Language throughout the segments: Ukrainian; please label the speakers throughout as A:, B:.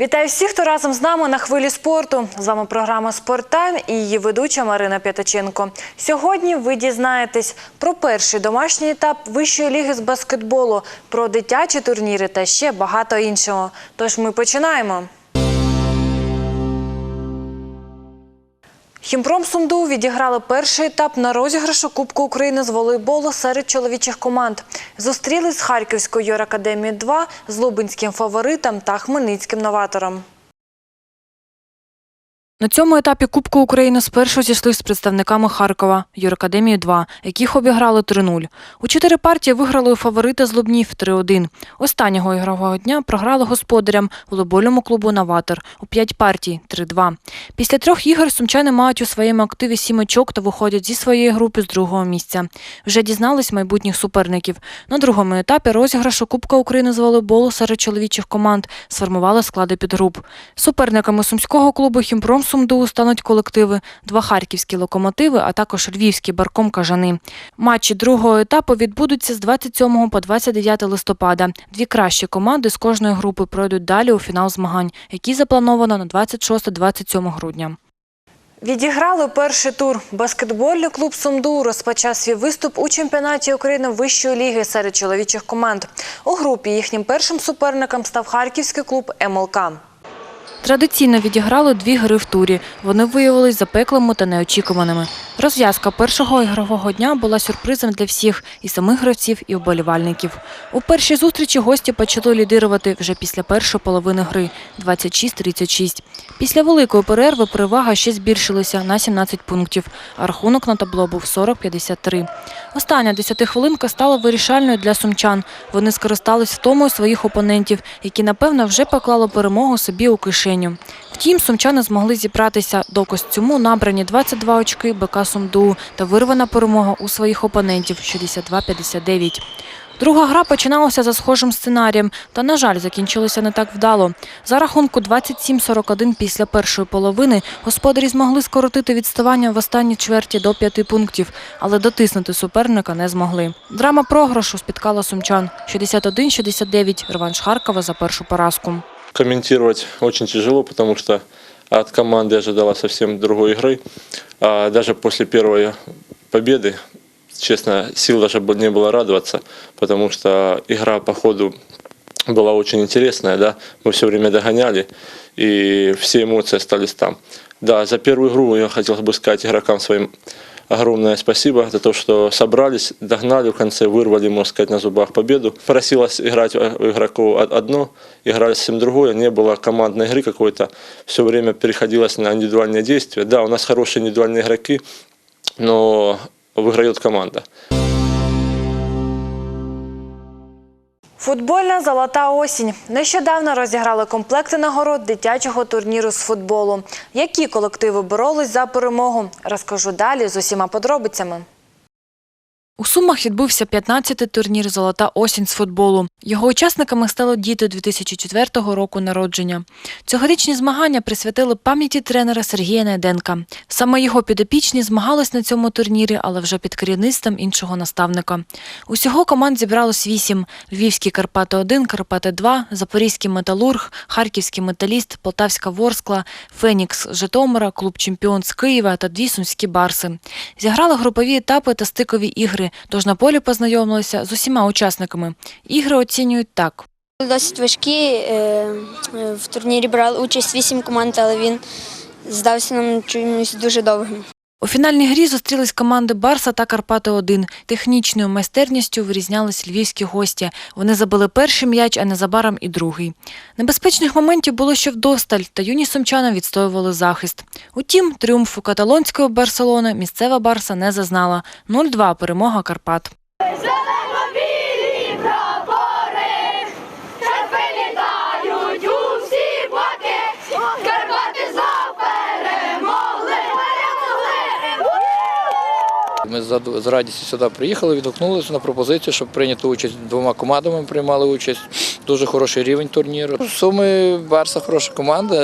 A: Вітаю всіх, хто разом з нами на хвилі спорту. З вами програма «Спорттайм» і її ведуча Марина П'ятаченко. Сьогодні ви дізнаєтесь про перший домашній етап Вищої ліги з баскетболу, про дитячі турніри та ще багато іншого. Тож ми починаємо. Хімпром Сумду відіграли перший етап на розіграшу Кубку України з волейболу серед чоловічих команд. Зустрілись з Харківською юракадемією 2 з Лубинським фаворитом та Хмельницьким новатором. На цьому етапі Кубку України спершу зійшли з представниками Харкова, Юракадемії 2, яких обіграли 3-0. У чотири партії виграли у фаворита з Лубнів 3-1. Останнього ігрового дня програли господарям волейбольному клубу «Новатор» у п'ять партій 3-2. Після трьох ігор сумчани мають у своєму активі сім очок та виходять зі своєї групи з другого місця. Вже дізнались майбутніх суперників. На другому етапі розіграшу Кубка України з волейболу серед чоловічих команд сформували склади підгруп. Суперниками сумського клубу «Хімпром Сумду» стануть колективи два харківські локомотиви, а також львівський барком Кажани. Матчі другого етапу відбудуться з 27 по 29 листопада. Дві кращі команди з кожної групи пройдуть далі у фінал змагань, які заплановано на 26-27 грудня. Відіграли перший тур. Баскетбольний клуб Сумду розпочав свій виступ у чемпіонаті України вищої ліги серед чоловічих команд. У групі їхнім першим суперником став харківський клуб МЛК. Традиційно відіграли дві гри в турі. Вони виявились запеклими та неочікуваними. Розв'язка першого ігрового дня була сюрпризом для всіх – і самих гравців, і вболівальників. У першій зустрічі гості почали лідирувати вже після першої половини гри – 26-36. Після великої перерви перевага ще збільшилася на 17 пунктів, а рахунок на табло був 40-53. Остання десятихвилинка стала вирішальною для сумчан. Вони скористались втомою своїх опонентів, які, напевно, вже поклали перемогу собі у кишеню. Втім, сумчани змогли зібратися до костюму набрані 22 очки БК Сумду та вирвана перемога у своїх опонентів 62-59. Друга гра починалася за схожим сценарієм, та, на жаль, закінчилася не так вдало. За рахунку 27-41 після першої половини господарі змогли скоротити відставання в останній чверті до п'яти пунктів, але дотиснути суперника не змогли. Драма програшу спіткала сумчан. 61-69 – реванш Харкова за першу поразку.
B: Комментировать очень тяжело, потому что от команды ожидала совсем другой игры. А даже после первой победы, честно, сил даже не было радоваться, потому что игра по ходу была очень интересная, да, мы все время догоняли, и все эмоции остались там. Да, за первую игру я хотел бы сказать игрокам своим огромное спасибо за то, что собрались, догнали в конце, вырвали, можно сказать, на зубах победу. Просилось играть у игроков од- одно, играли совсем другое, не было командной игры какой-то, все время переходилось на индивидуальные действия. Да, у нас хорошие индивидуальные игроки, но выиграет команда.
A: Футбольна золота осінь. Нещодавно розіграли комплекти нагород дитячого турніру з футболу. Які колективи боролись за перемогу, розкажу далі з усіма подробицями. У Сумах відбувся 15-й турнір Золота осінь з футболу. Його учасниками стали діти 2004 року народження. Цьогорічні змагання присвятили пам'яті тренера Сергія Найденка. Саме його підопічні змагались на цьому турнірі, але вже під керівництвом іншого наставника. Усього команд зібралось вісім: Львівський Карпати 1 Карпати 2 Запорізький Металург, Харківський Металіст, Полтавська Ворскла, Фенікс Житомира, клуб Чемпіон з Києва та дві сумські барси. Зіграли групові етапи та стикові ігри, тож на полі познайомилися з усіма учасниками. Ігри оцінюють так.
C: Досить важкі. е, е, В турнірі брали участь вісім команд, але він здався нам чимось дуже довгим.
A: У фінальній грі зустрілись команди Барса та Карпати-1. Технічною майстерністю вирізнялись львівські гості. Вони забили перший м'яч, а незабаром і другий. Небезпечних моментів було ще вдосталь, та юні сумчани відстоювали захист. Утім, тріумфу каталонської Барселони місцева Барса не зазнала. 0-2 перемога Карпат.
D: Ми з- радістю сюди приїхали, відгукнулися на пропозицію, щоб прийняти участь двома командами. Ми приймали участь. Дуже хороший рівень турніру. Суми Барса хороша команда.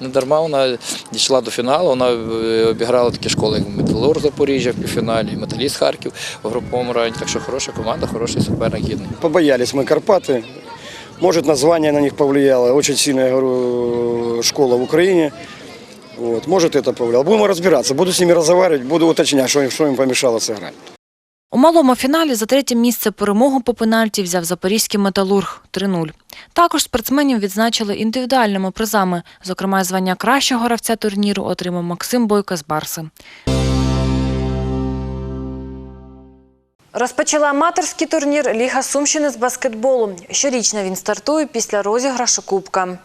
D: Не дарма вона дійшла до фіналу. Вона е, обіграла такі школи, як Металург Запоріжжя в півфіналі, Металіст Харків у груповому раунді. Так що хороша команда, хороший суперник гідний.
E: Побоялись мы Карпаты. Может, название на них повлияло. Я говорю, школа в Украине. Вот. Может, это повлияло. Будем разбираться. Буду с ними разговаривать, буду уточнять, что им, что им помешало сыграть.
A: У малому фіналі за третє місце перемогу по пенальті взяв запорізький металург 3-0. Також спортсменів відзначили індивідуальними призами. Зокрема, звання кращого гравця турніру отримав Максим Бойко з Барси. Розпочала аматорський турнір Ліга Сумщини з баскетболу. Щорічно він стартує після розіграшу Кубка.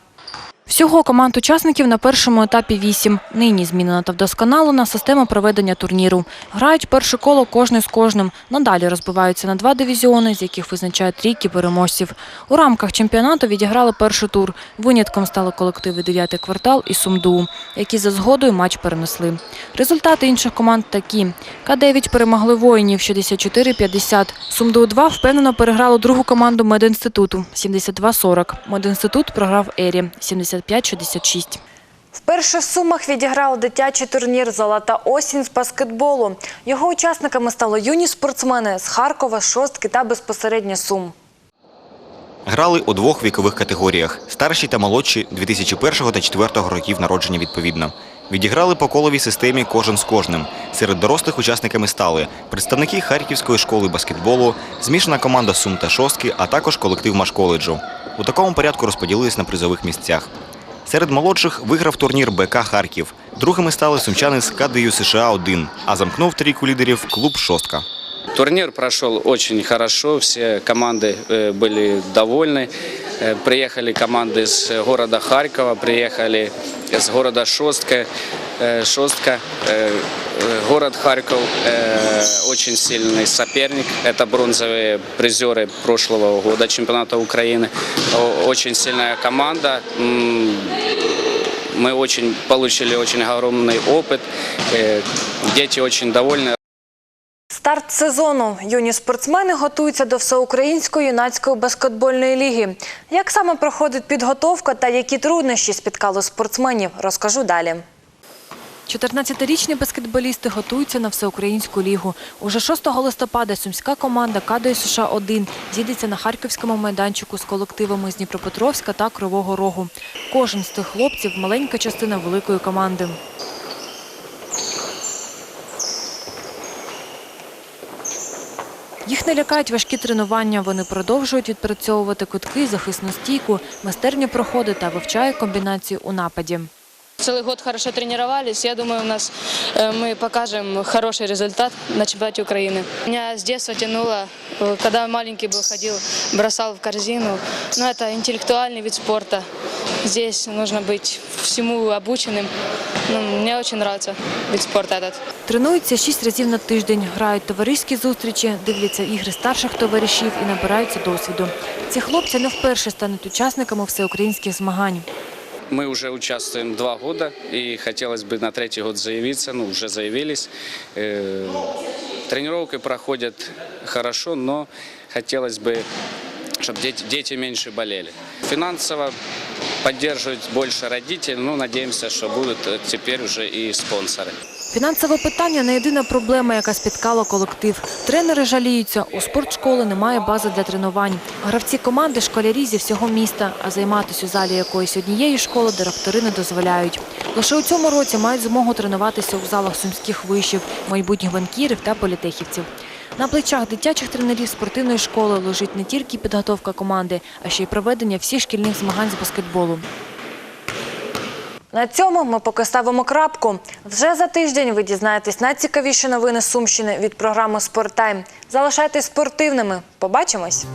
A: Всього команд учасників на першому етапі вісім. Нині змінена та вдосконалена система проведення турніру. Грають перше коло кожний з кожним. Надалі розбиваються на два дивізіони, з яких визначають трійки переможців. У рамках чемпіонату відіграли перший тур. Винятком стали колективи «Дев'ятий квартал» і «Сумду», які за згодою матч перенесли. Результати інших команд такі. К-9 перемогли воїнів 64-50. Сумду-2 впевнено переграло другу команду медінституту 72-40. Медінститут програв Ері 75-66. Вперше в Сумах відіграв дитячий турнір Золота осінь з баскетболу. Його учасниками стали юні спортсмени з Харкова, Шостки та безпосередньо Сум.
F: Грали у двох вікових категоріях – старші та молодші 2001 та 2004 років народження відповідно. Відіграли по коловій системі кожен з кожним. Серед дорослих учасниками стали представники Харківської школи баскетболу, змішана команда Сум та Шостки, а також колектив Машколеджу. У такому порядку розподілились на призових місцях. Серед молодших виграв турнір БК Харків. Другими стали сумчани з КДЮ США-1, а замкнув трійку лідерів клуб «Шостка».
G: Турнир прошел очень хорошо, все команды э, были довольны. Э, Приехали команды с города Харькова, приехали с города Шостка. Э, Шостка, э, э, город Харьков, э, очень сильный соперник. Это бронзовые призеры прошлого года чемпионата Украины. О- Очень сильная команда. М, Мы очень получили очень огромный опыт. Э, Дети очень довольны.
A: Старт сезону. Юні спортсмени готуються до всеукраїнської юнацької баскетбольної ліги. Як саме проходить підготовка та які труднощі спіткали спортсменів, розкажу далі. 14-річні баскетболісти готуються на всеукраїнську лігу. Уже 6 листопада сумська команда «Кадою США-1» зійдеться на харківському майданчику з колективами з Дніпропетровська та Кривого Рогу. Кожен з тих хлопців – маленька частина великої команди. Їх не лякають важкі тренування. Вони продовжують відпрацьовувати кутки, захисну стійку, майстерні проходи та вивчають комбінацію у нападі.
H: Целый год хорошо тренировались. Я думаю, у нас э, мы покажем хороший результат на чемпионате Украины. Меня с детства тянуло, э, когда маленький был, ходил, бросал в корзину. Но это интеллектуальный вид спорта. Здесь нужно быть всему обученным. Ну, мне очень нравится вид спорта этот.
A: Тренуються шість разів на тиждень, грають товариські зустрічі, дивляться ігри старших товаришів і набираються досвіду. Ці хлопці не вперше стануть учасниками всеукраїнських змагань.
G: Мы уже участвуем два года, и хотелось бы на третий год заявиться, ну, уже заявились. Э, Тренировки проходят хорошо, но хотелось бы, чтобы дети, дети меньше болели. Финансово поддерживать больше родители, ну, надеемся, что будут теперь уже и спонсоры.
A: Фінансове питання не єдина проблема, яка спіткала колектив. Тренери жаліються, у спортшколи немає бази для тренувань. Гравці команди – школярі зі всього міста, а займатися у залі якоїсь однієї школи директори не дозволяють. Лише у цьому році мають змогу тренуватися у залах сумських вишів, майбутніх банкірів та політехівців. На плечах дитячих тренерів спортивної школи лежить не тільки підготовка команди, а ще й проведення всіх шкільних змагань з баскетболу. На цьому ми поки ставимо крапку. Вже за тиждень ви дізнаєтесь найцікавіші новини Сумщини від програми «Спорттайм». Залишайтесь спортивними. Побачимось!